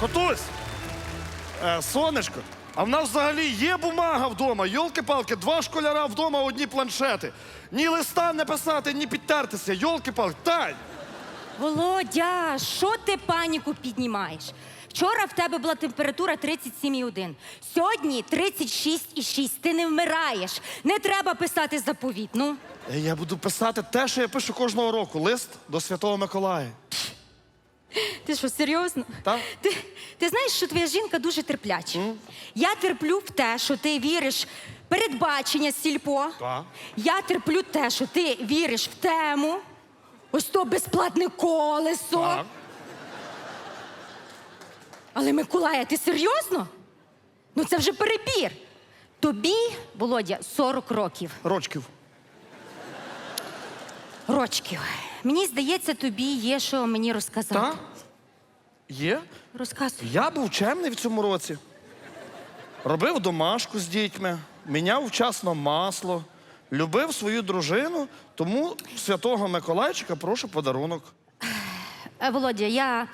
Котусь! Е, сонечко, а в нас взагалі є бумага вдома. Йолки-палки, два школяра вдома, одні планшети. Ні листа не писати, ні підтертися. Йолки-палки, Тань! Володя, що ти паніку піднімаєш? Вчора в тебе була температура 37,1. Сьогодні 36,6. Ти не вмираєш. Не треба писати заповіт. Ну, Е, Я буду писати те, що я пишу кожного року. Лист до Святого Миколая. Ти що, серйозно? Так. Ти, ти знаєш, що твоя жінка дуже терпляча. Я терплю в те, що ти віриш в передбачення сільпо. Так. Я терплю те, що ти віриш в тему. Ось то безплатне колесо. Так. Але Миколая, ти серйозно? Ну це вже перебір. Тобі, Володя, 40 років. Рочків. Рочків. Мені здається, тобі є що мені розказати. Так? Є? Розказуй. Я був чемний в цьому році. Робив домашку з дітьми, міняв вчасно масло, любив свою дружину, тому святого Миколайчика прошу подарунок. Е, Володя, я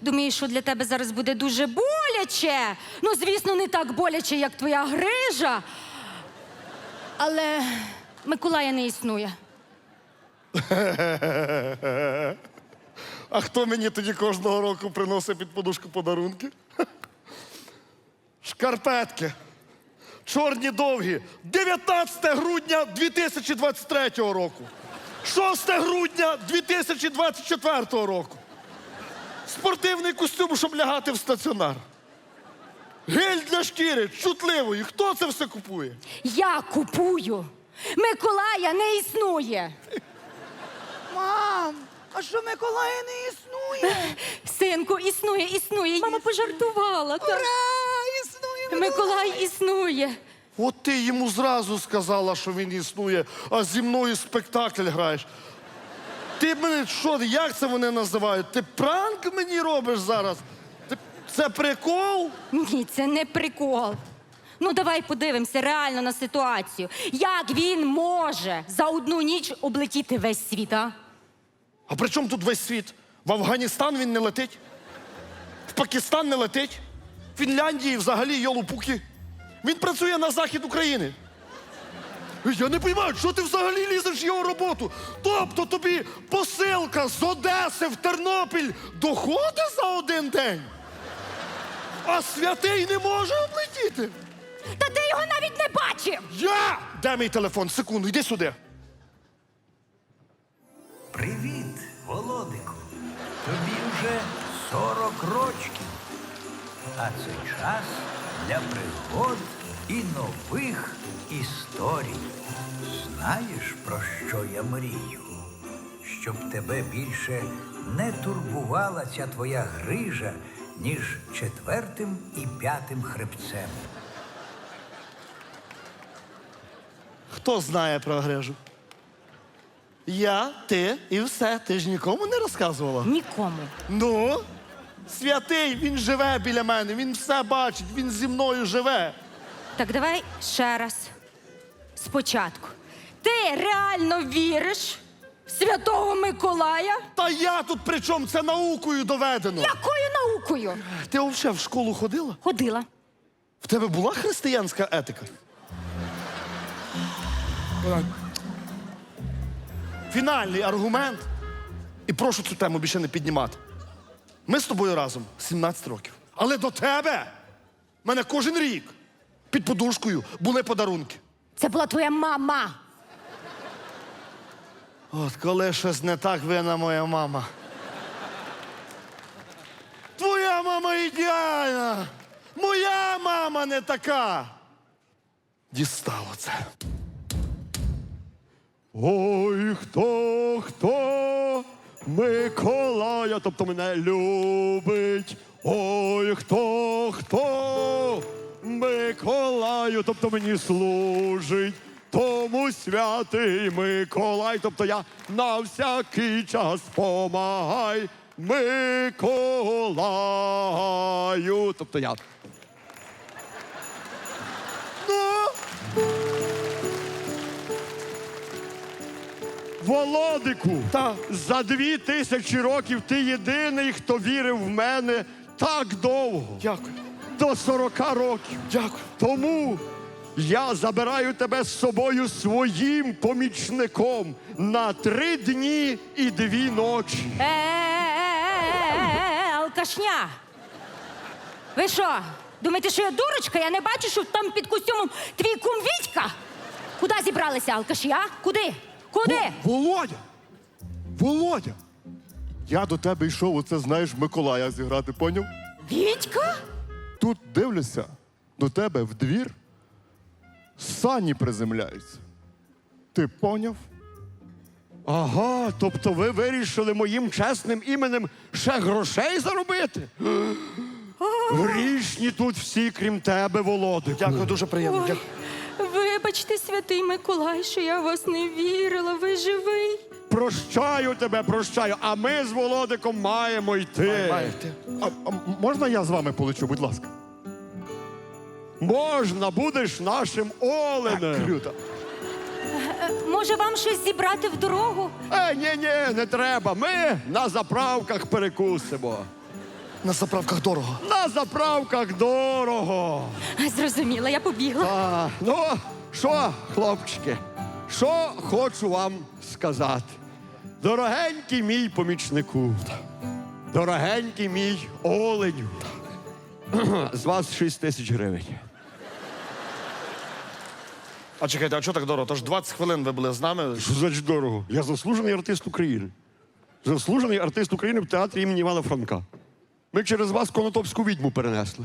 думаю, що для тебе зараз буде дуже боляче. Ну, звісно, не так боляче, як твоя грижа. Але Миколая не існує. А хто мені тоді кожного року приносить під подушку подарунки? Шкарпетки. Чорні довгі. 19 грудня 2023 року. 6 грудня 2024 року. Спортивний костюм, щоб лягати в стаціонар. Гель для шкіри, чутливої. Хто це все купує? Я купую. Миколая не існує. Мам, а що Миколая не існує? Синку, існує, існує. Мама пожартувала. Ура! Існує Миколай існує. От ти йому зразу сказала, що він існує, а зі мною спектакль граєш. Ти мене що, як це вони називають? Ти пранк мені робиш зараз? Ти, це прикол? Ні, це не прикол. Ну, давай подивимося реально на ситуацію. Як він може за одну ніч облетіти весь світ, а? А при чому тут весь світ? В Афганістан він не летить, в Пакистан не летить, в Фінляндії взагалі йолупуки. Він працює на захід України. Я не розумію, що ти взагалі лізеш в його роботу. Тобто тобі посилка з Одеси в Тернопіль доходить за один день, а святий не може облетіти. Та ти його навіть не бачив! Я! Де мій телефон? Секунду, йди сюди. 40 рочків. А це час для пригод і нових історій. Знаєш, про що я мрію? Щоб тебе більше не турбувала ця твоя грижа, ніж четвертим і п'ятим хребцем. Хто знає про грижу? Я, ти і все. Ти ж нікому не розказувала. Нікому. Ну, святий, він живе біля мене, він все бачить, він зі мною живе. Так давай ще раз. Спочатку. Ти реально віриш в Святого Миколая? Та я тут при чому це наукою доведено. Якою наукою? Ти взагалі в школу ходила? Ходила. В тебе була християнська етика? Фінальний аргумент. І прошу цю тему більше не піднімати. Ми з тобою разом 17 років. Але до тебе в мене кожен рік під подушкою були подарунки. Це була твоя мама. От коли щось не так вина моя мама. Твоя мама ідеальна! Моя мама не така. Дістало це. Ой, хто, хто Миколая, тобто мене любить. Ой, хто, хто Миколаю, тобто мені служить. Тому святий Миколай, тобто я на всякий час помагай Миколаю, тобто я. Володику, Та. за дві тисячі років ти єдиний, хто вірив в мене так довго, Дякую. до 40 років. Дякую. Тому я забираю тебе з собою своїм помічником на три дні і дві ночі. Е-е-е-е-е, алкашня. Ви що? Думаєте, що я дурочка? Я не бачу, що там під костюмом твій кум Вітька? Куди зібралися алкаші, а? Куди? Куди? Володя! Володя! Я до тебе йшов, оце знаєш, Миколая зіграти, поняв? Вітька? Тут дивлюся, до тебе в двір сані приземляються. Ти поняв? Ага, тобто ви вирішили моїм чесним іменем ще грошей заробити? Грішні тут всі, крім тебе, Володику. Дякую, дуже приємно. Дякую. Вибачте, святий Миколай, що я в вас не вірила. Ви живий. Прощаю тебе, прощаю, а ми з Володиком маємо йти. Маєте. А, а можна я з вами полечу, будь ласка? Можна, будеш нашим оленем. Круто. Може, вам щось зібрати в дорогу? Е, ні, ні, не треба. Ми на заправках перекусимо. На заправках дорого. На заправках дорого. Зрозуміла, я побігла. А, ну, що, хлопчики, що хочу вам сказати. Дорогенький мій помічнику, дорогенький мій оленю. З вас 6 тисяч гривень. А чекайте, а чого так дорого? Тож 20 хвилин ви були з нами. Що значить дорого? Я заслужений артист України. Заслужений артист України в театрі імені Івана Франка. Ми через вас конотопську відьму перенесли.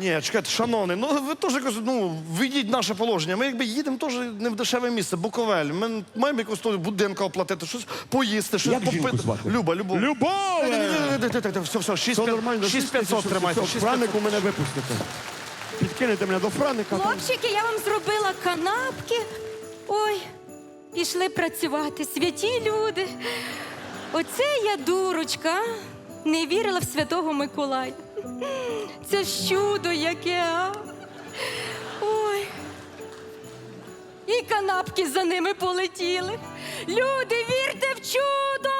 Ні, чекайте, шановний, ну ви теж якось, ну, вийдіть наше положення. Ми якби їдемо теж не в дешеве місце, Буковель. Ми маємо якось тут будинку оплатити, щось поїсти, щось Як жінку попити. звати? Люба, Любов. Любове! Все, все, Все нормально, 6500 тримайте. Все, 6500. Франику мене випустите. Підкинете мене до Франика. там. Хлопчики, я вам зробила канапки. Ой, пішли працювати, святі люди. Оце я дурочка, а? не вірила в святого Миколая. Це ж чудо яке, а? Ой. І канапки за ними полетіли. Люди, вірте в чудо!